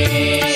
Música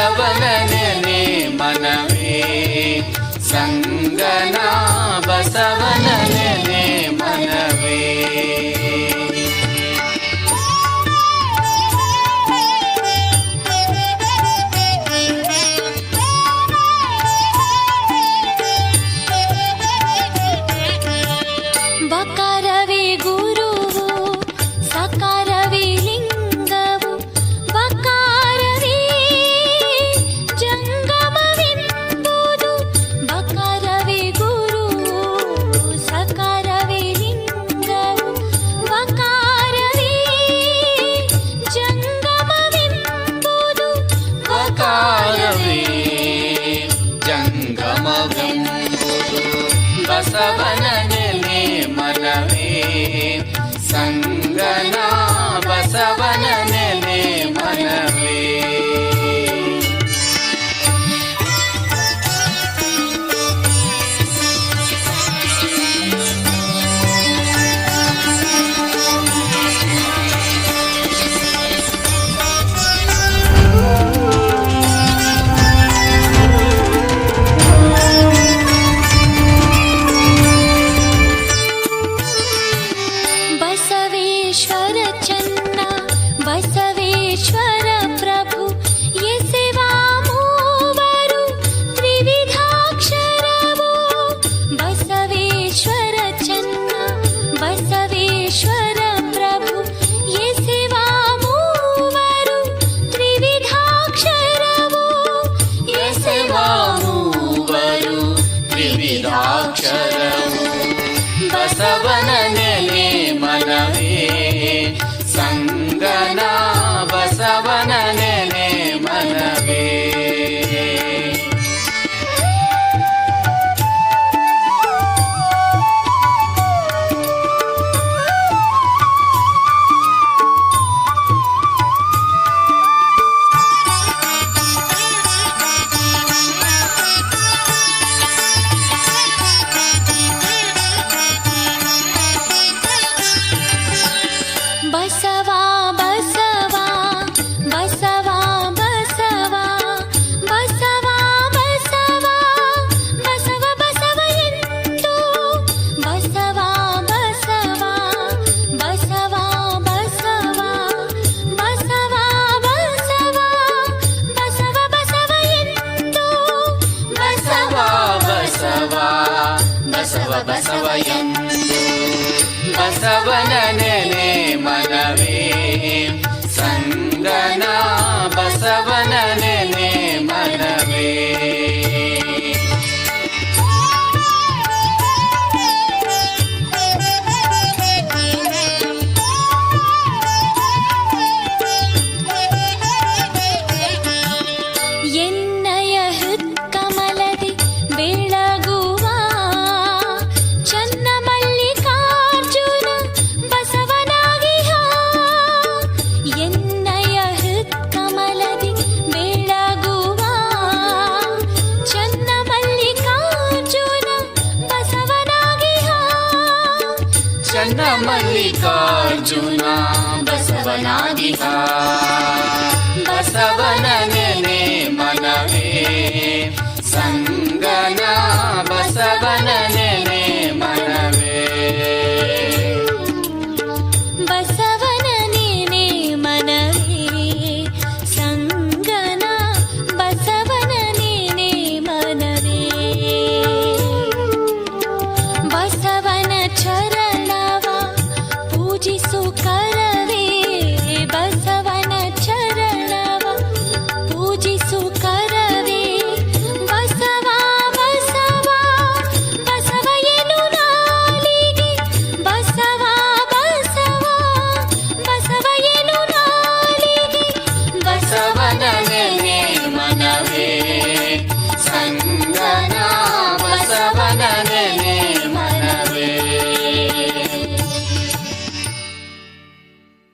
ಬಸವನನೆ ಮನವೇ ಸಂಗನ ಬಸವನನೆ ಬಸವನ ನೆಲೆ ಮನವೇ ಸಂಗನ ಬಸವ ಬಸವ ಎಂದು ಬಸವನ ಮನವೇ ಸಂಗನ ಬಸವನ చండ మల్లికార్జున బసవనాదిగా బసవననే మనవే సంగన బసవన